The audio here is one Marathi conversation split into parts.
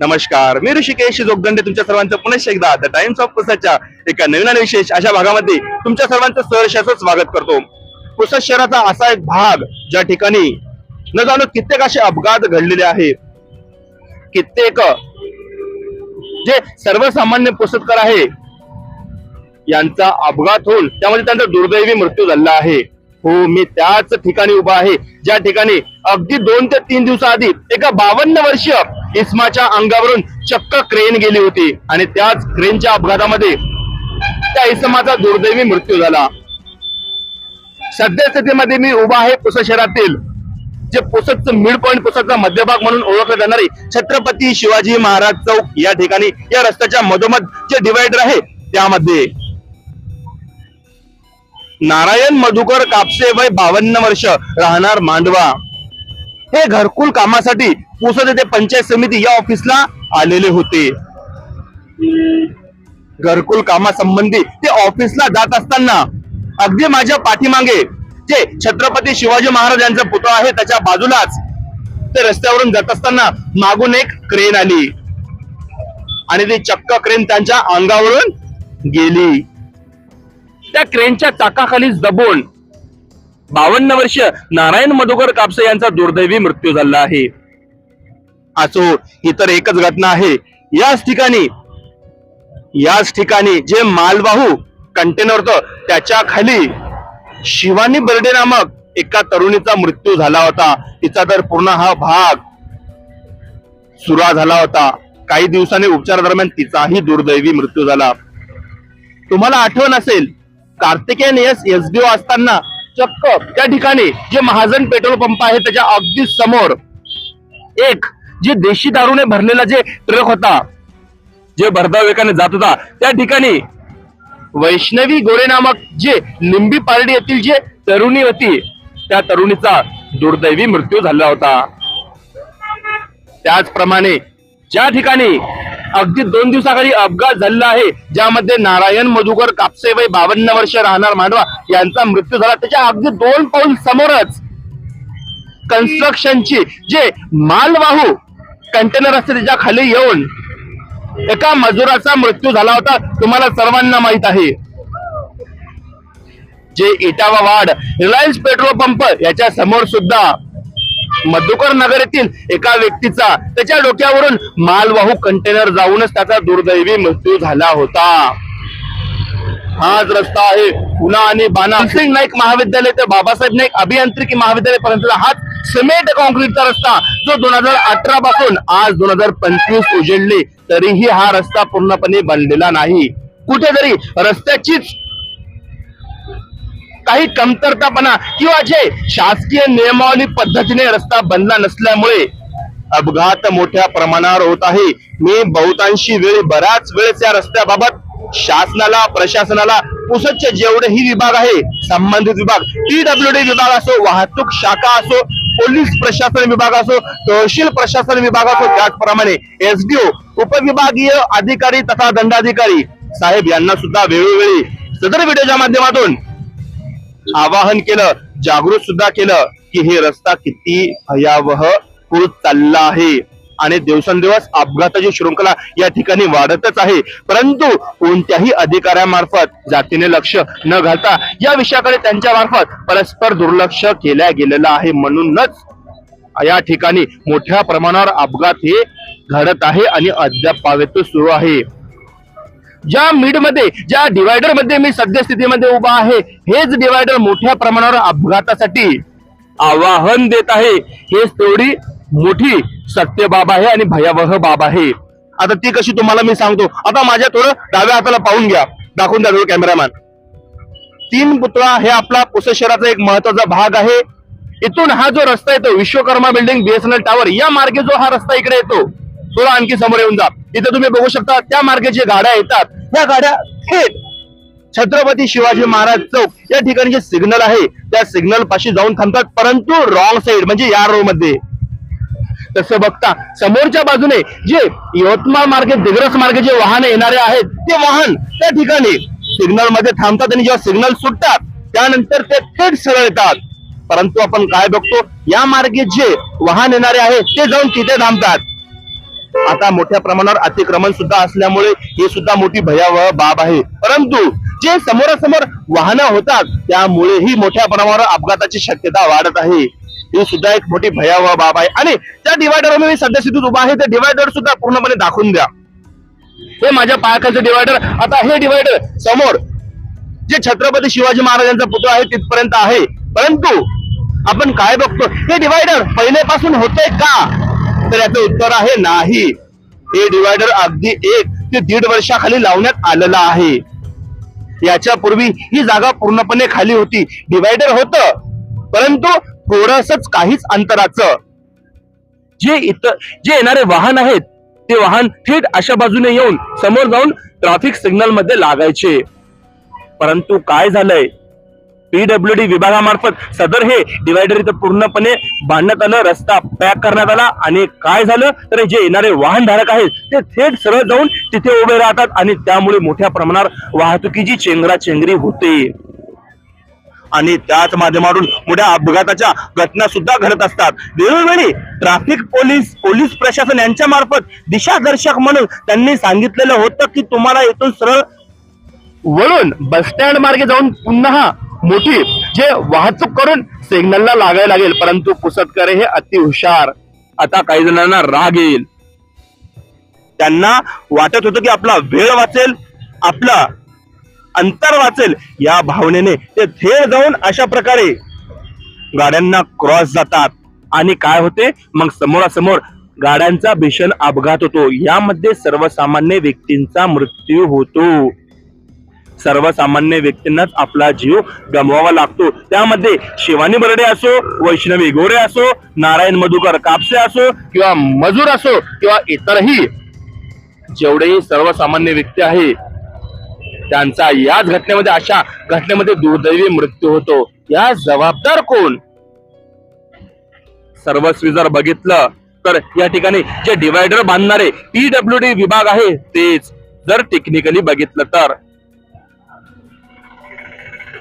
नमस्कार मी ऋषिकेश जोगदंडे तुमच्या सर्वांचं पुन्हा एकदा द टाइम्स ऑफ पुसाच्या एका नवीन आणि विशेष अशा भागामध्ये तुमच्या सर्वांचं सहर्षाचं स्वागत करतो. पुसद शहराचा असा एक भाग ज्या ठिकाणी न जाणो कित्येक असे अपघात घडलेले आहेत. कित्येक जे सर्वसामान्य पुसदकर आहे यांचा अपघात होऊन त्यामध्ये त्यांचा दुर्दैवी मृत्यू झाला आहे. हो मी त्याच ठिकाणी उभा आहे. ज्या ठिकाणी अगदी दोन ते तीन दिवसाआधी एका बावन्न वर्षीय इस्माच्या अंगावरून चक्क क्रेन गेली होती आणि त्याच क्रेनच्या अपघातामध्ये त्या इसमाचा दुर्दैवी मृत्यू झाला. सध्या स्थितीमध्ये मी उभा आहे पुसद शहरातील जे पुसदचं मिड पॉईंट पुसदचा मध्यभाग म्हणून ओळखले जाणारे छत्रपती शिवाजी महाराज चौक या ठिकाणी या रस्त्याच्या मधोमध जे डिवायडर आहे त्यामध्ये. नारायण मधुकर कापसे वय बावन्न वर्ष राहणार मांडवा. हे घरकुल कामासाठी पुसद येथे पंचायत समिती या ऑफिसला आलेले होते. घरकुल कामासंबंधी ते ऑफिसला जात असताना अगदी माझ्या पाठीमागे जे छत्रपती शिवाजी महाराज यांचा पुतळा आहे त्याच्या बाजूलाच ते रस्त्यावरून जात असताना मागून एक क्रेन आली. आणि ती चक्क क्रेन त्यांच्या अंगावरून गेली. त्या क्रेनच्या चाकाखाली दबून बावन्न वर्ष नारायण मधुकर कापसे यांचा दुर्दैवी मृत्यू झाला आहे. असो तर एकच घटना आहे. याच ठिकाणी याच ठिकाणी जे मालवाहू कंटेनर होतं त्याच्याखाली शिवानी बर्डे नामक एका तरुणीचा मृत्यू झाला होता. तिचा तर पूर्ण हा भाग सुरा झाला होता. काही दिवसांनी उपचारादरम्यान तिचाही दुर्दैवी मृत्यू झाला. तुम्हाला आठवण असेल कार्तिकेयन एस एसडीओ असताना चक्क त्या ठिकाणी जे महाजन पेट्रोल पंप आहे त्याच्या अगदी समोर एक जे देशी दारूने भरलेला जे ट्रक होता जे भरधाव वेगाने जात होता त्या ठिकाणी वैष्णवी गोरे नामक जे लिंबी पारडी येथील जे तरुणी होती त्या तरुणीचा दुर्दैवी मृत्यू झाला होता. त्याचप्रमाणे ज्या ठिकाणी अगदी दोन दिवसाखाली अपघात झालेला आहे. ज्यामध्ये नारायण मधुकर कापसे वय बावन्न वर्ष राहणार मांडवा यांचा मृत्यू झाला. त्याच्या अगदी दोन पाऊल समोरच कन्स्ट्रक्शनची जे मालवाहू कंटेनर असते त्याच्याखाली येऊन एका मजुराचा मृत्यू झाला होता. तुम्हाला सर्वांना माहीत आहे. जे इटावा वाड रिलायन्स पेट्रोल पंप याच्या समोर सुद्धा मधुकर नगर येथील एका व्यक्तीचा त्याच्या डोक्यावरून मालवाहू कंटेनर जाऊनच त्याचा दुर्दैवी मृत्यू झाला होता. हाच रस्ता आहे पुना आणि बाना सिंग नाईक महाविद्यालय ते बाबासाहेब नाईक अभियांत्रिकी महाविद्यालय पर्यंत हाच सिमेंट कॉन्क्रीटचा रस्ता जो दोन हजार अठरा पासून आज दोन हजार पंचवीस उजेडले. तरीही हा रस्ता पूर्णपणे बनलेला नाही. कुठेतरी रस्त्याचीच काही कमतरतापणा किंवा जे शासकीय नियमावली पद्धतीने रस्ता बनला नसल्यामुळे अपघात मोठ्या प्रमाणावर होत आहे. मी बहुतांशी वेळी बऱ्याच वेळेस या रस्त्याबाबत शासनाला प्रशासनाला पुसदचे जेवढेही विभाग आहे संबंधित विभाग टीडब्ल्यू डी विभाग असो वाहतूक शाखा असो पोलीस प्रशासन विभाग असो तहसील प्रशासन विभाग असो त्याचप्रमाणे एसडीओ उपविभागीय अधिकारी तथा दंडाधिकारी साहेब यांना सुद्धा वेळोवेळी सदर व्हिडिओच्या माध्यमातून आवाहन केलं जागृत सुद्धा केलं की हे रस्ता किती भयावह होत चालला आहे. आणि दिवसेंदिवस अपघाताची शृंखला या ठिकाणी वाढतच आहे. परंतु कोणत्याही अधिकाऱ्यामार्फत जातीने लक्ष न घालता या विषयाकडे त्यांच्या मार्फत परस्पर दुर्लक्ष केल्या गेलेलं आहे. म्हणूनच या ठिकाणी मोठ्या प्रमाणावर अपघात हे घडत आहे आणि अद्याप सुरू आहे. ज्या मिडमध्ये ज्या डिवायडरमध्ये मी सद्यस्थितीमध्ये उभा आहे हेच डिवायडर मोठ्या प्रमाणावर अपघातासाठी आवाहन देत आहे. हेच तेवढी मोठी सत्य बाब आहे आणि भयावह बाब आहे. आता ती कशी तुम्हाला मी सांगतो. आता माझ्या थोडं डाव्या हाताला पाहून घ्या. दाखवून द्या कॅमेरामॅन तीन पुतळा हे आपला पुसे शहराचा एक महत्त्वाचा भाग आहे. इथून हा जो रस्ता येतो विश्वकर्मा बिल्डिंग बीएसएनएल टावर या मार्गे जो हा रस्ता इकडे येतो थोडा आणखी समोर येऊन जा. इथे तुम्ही बघू शकता त्या मार्गे जे गाड्या येतात. या गाड्या थेट छत्रपती शिवाजी महाराज चौक या ठिकाणी जे सिग्नल आहे त्या सिग्नल पाशी जाऊन थांबतात परंतु रॉंग साइड म्हणजे या रो मध्ये. तसं बघता समोरच्या बाजूने जे यवतमाळ मार्गे दिग्रस मार्गे जे वाहन येणारे आहेत ते वाहन त्या ठिकाणी सिग्नलमध्ये थांबतात आणि जेव्हा सिग्नल सुटतात त्यानंतर ते थेट सरळ येतात. परंतु आपण काय बघतो या मार्गे जे वाहन येणारे आहेत ते जाऊन तिथे थांबतात. आता मोठ्या प्रमाणावर अतिक्रमण सुद्धा असल्यामुळे हे सुद्धा मोठी भयावह बाब आहे. परंतु जे समोरासमोर वाहनं होतात त्यामुळेही मोठ्या प्रमाणावर अपघाताची शक्यता वाढत आहे. ही सुद्धा एक मोठी भयावह बाब आहे. आणि त्या डिवायडरवर मी सध्या स्थितीत उभा आहे ते डिवायडर सुद्धा पूर्णपणे दाखवून द्या. हे माझ्या पायाखालचं डिवायडर आता हे डिवायडर समोर जे छत्रपती शिवाजी महाराजांचा पुतळा आहे तिथपर्यंत आहे. परंतु आपण काय बघतो हे डिवायडर पहिल्यापासून होते का? तर याचं उत्तर आहे नाही. हे डिवायडर अगदी एक ते दीड वर्षाखाली लावण्यात आलेलं आहे. याच्या पूर्वी ही जागा पूर्णपणे खाली होती. डिवायडर होत परंतु थोडसच काहीच अंतराचं. जे इतर जे येणारे वाहन आहेत ते वाहन थेट अशा बाजूने येऊन समोर जाऊन ट्रॅफिक सिग्नलमध्ये लागायचे. परंतु काय झालंय? पीडब्ल्यूडी विभागामार्फत सदर हे डिवायडर इथं पूर्णपणे बांधण्यात आलं रस्ता पॅक करण्यात आला आणि काय झालं? तर जे येणारे वाहनधारक आहेत ते थेट सरळ जाऊन तिथे उभे राहतात आणि त्यामुळे मोठ्या प्रमाणावर वाहतुकीची चेंगराचेंगरी होते. आणि त्याच माध्यमातून मोठ्या अपघाताच्या घटना सुद्धा घडत असतात. वेळोवेळी ट्रॅफिक पोलीस पोलीस प्रशासन यांच्या मार्फत दिशादर्शक म्हणून त्यांनी सांगितलेलं होतं की तुम्हाला इथून सरळ वळून बस स्टँड मार्गे जाऊन पुन्हा मोठी. जे वाहतूक करून सिग्नलला लागायला लागेल परंतु पुसतकरे हे अति हुशार. आता काही जणांना राग येईल. त्यांना वाटत होतं की आपला वेळ वाचेल आपला अंतर वाचेल. या भावनेने ते थेट जाऊन अशा प्रकारे गाड्यांना क्रॉस जातात. आणि काय होते? मग समोरासमोर गाड्यांचा भीषण अपघात होतो. यामध्ये सर्वसामान्य व्यक्तींचा मृत्यू होतो. सर्वसामान्य व्यक्तींनाच आपला जीव गमवावा लागतो. त्यामध्ये शिवानी बर्डे असो वैष्णवी गोरे असो नारायण मधुकर कापसे असो किंवा मजूर असो किंवा इतरही जेवढेही सर्वसामान्य व्यक्ती आहे त्यांचा याच घटनेमध्ये अशा घटनेमध्ये दुर्दैवी मृत्यू होतो. या जबाबदार कोण? सर्वस्वी जर बघितलं तर या ठिकाणी जे डिवायडर बांधणारे पीडब्ल्यू डी विभाग आहे तेच. जर टेक्निकली बघितलं तर.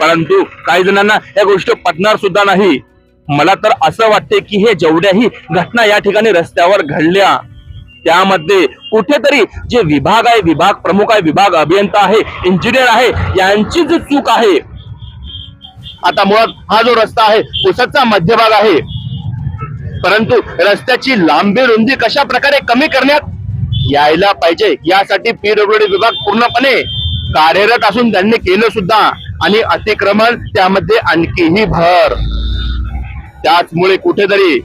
परंतु काही जणांना या गोष्टी पटणार सुद्धा नाही. मला तर असं वाटते की हे जेवढ्याही घटना या ठिकाणी रस्त्यावर घडल्या त्यामध्ये कुठेतरी जे विभाग आहे विभाग प्रमुख आहे विभाग अभियंता आहे इंजिनियर आहे यांची जी चूक आहे आता मुळात हा जो रस्ता आहे पुसदचा मध्यभाग आहे. परंतु रस्त्याची लांबी रुंदी कशा प्रकारे कमी करण्यात यायला पाहिजे यासाठी पीडब्ल्यूडी विभाग पूर्णपणे कार्यरत असून त्यांनी केलं सुद्धा. आणि अतिक्रमण त्यामध्ये आणखीही भर. त्याचमुळे कुठेतरी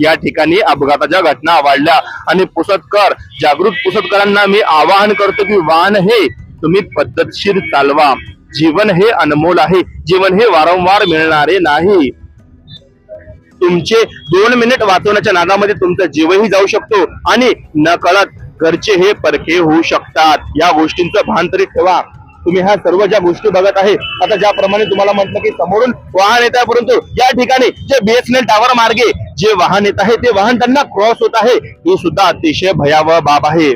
या ठिकाणी अपघाताच्या घटना वाढल्या. आणि पुसदकर जागृत पुसदकरांना मी आवाहन करतो की वाहन हे तुम्ही पद्धतशीर चालवा. जीवन हे अनमोल आहे. जीवन हे वारंवार मिळणारे नाही. तुमचे दोन मिनिट वाचवण्याच्या नादामध्ये तुमचं जीवही जाऊ शकतो. आणि नकळत घरचे हे परखे होऊ शकतात. या गोष्टींचं भान तरी ठेवा. तुम्ही ह्या सर्व ज्या गोष्टी बघत आहे आता ज्याप्रमाणे तुम्हाला म्हटलं की समोरून वाहन येत आहे परंतु या ठिकाणी जे बीएसएनएल टावर मार्गे जे वाहन येत आहे ते वाहन त्यांना क्रॉस होत आहे. ही सुद्धा अतिशय भयावह बाब आहे.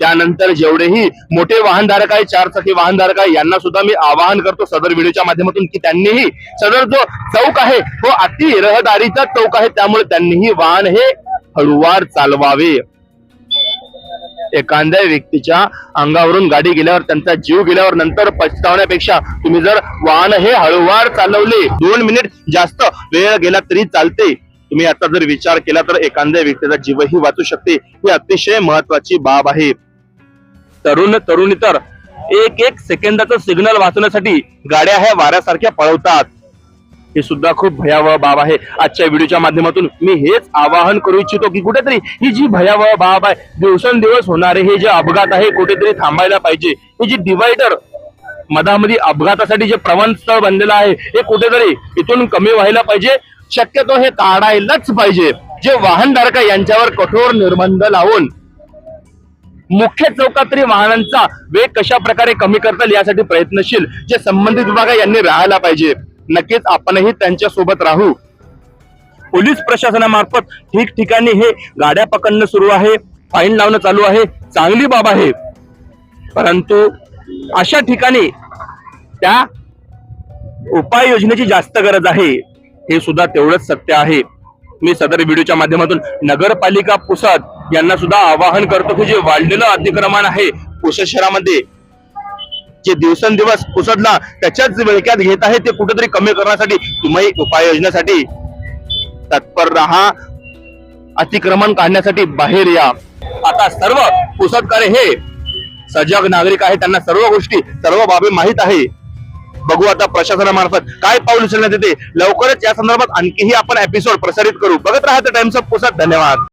त्यानंतर जेवढेही मोठे वाहनधारक आहे चारचाकी वाहनधारक आहे यांना सुद्धा मी आवाहन करतो सदर व्हिडिओच्या माध्यमातून की त्यांनीही सदर जो चौक आहे तो अति रहदारीचा चौक आहे. त्यामुळे त्यांनीही वाहन हे हळुवार चालवावे. एखाद्या व्यक्तीच्या अंगावरून गाडी गेल्यावर त्यांचा जीव गेल्यावर नंतर पछतावण्यापेक्षा तुम्ही जर वाहन हे हळूवार चालवले दोन मिनिट जास्त वेळ गेला तरी चालते. तुम्ही आता जर विचार केला तर एखाद्या व्यक्तीचा जीवही वाचू शकते. ही अतिशय महत्वाची बाब आहे. तरुण तरुणी तर एक एक सेकंदाचं सिग्नल वाचवण्यासाठी गाड्या ह्या वाऱ्यासारख्या पळवतात. हे सुद्धा खूप भयावह बाब आहे. आजच्या व्हिडिओच्या माध्यमातून मी हेच आवाहन करू इच्छितो की कुठेतरी ही जी भयावह बाब आहे दिवसेंदिवस होणारे हे जे अपघात आहे कुठेतरी थांबायला पाहिजे. ही जी डिवायडर मधामध्ये अपघातासाठी जे प्रवण स्थळ बनलेलं आहे हे कुठेतरी इथून कमी व्हायला पाहिजे. शक्यतो हे काढायलाच पाहिजे. जे वाहनधारक यांच्यावर कठोर निर्बंध लावून मुख्य चौकात तरी वाहनांचा वेग कशा प्रकारे कमी करता येईल यासाठी प्रयत्नशील जे संबंधित विभाग यांनी राहायला पाहिजे. नक्कीच आपणही त्यांच्यासोबत राहू. पोलीस प्रशासनामार्फत ठिकठिकाणी हे गाड्या पकडणं सुरू आहे फाईन लावणं चालू आहे चांगली बाब आहे. परंतु अशा ठिकाणी त्या उपाययोजनेची जास्त गरज आहे हे सुद्धा तेवढंच सत्य आहे. मी सदर व्हिडिओच्या माध्यमातून नगरपालिका पुसद यांना सुद्धा आवाहन करतो की जे वाढलेलं अतिक्रमण आहे पुसद शहरामध्ये जे दिवसेंदिवस उसडला त्याच्याच विळक्यात घेत आहे ते कुठेतरी कमी करण्यासाठी तुम्ही उपाययोजनेसाठी तत्पर राहा अतिक्रमण काढण्यासाठी बाहेर या. आता सर्व पुसटकारे हे सजग नागरिक आहे त्यांना सर्व गोष्टी सर्व बाबी माहीत आहे. बघू आता प्रशासनामार्फत काय पाऊल उचलण्यात येते. लवकरच या संदर्भात आणखीही आपण एपिसोड प्रसारित करू. बघत राहा टाइम्स ऑफ पुसद धन्यवाद.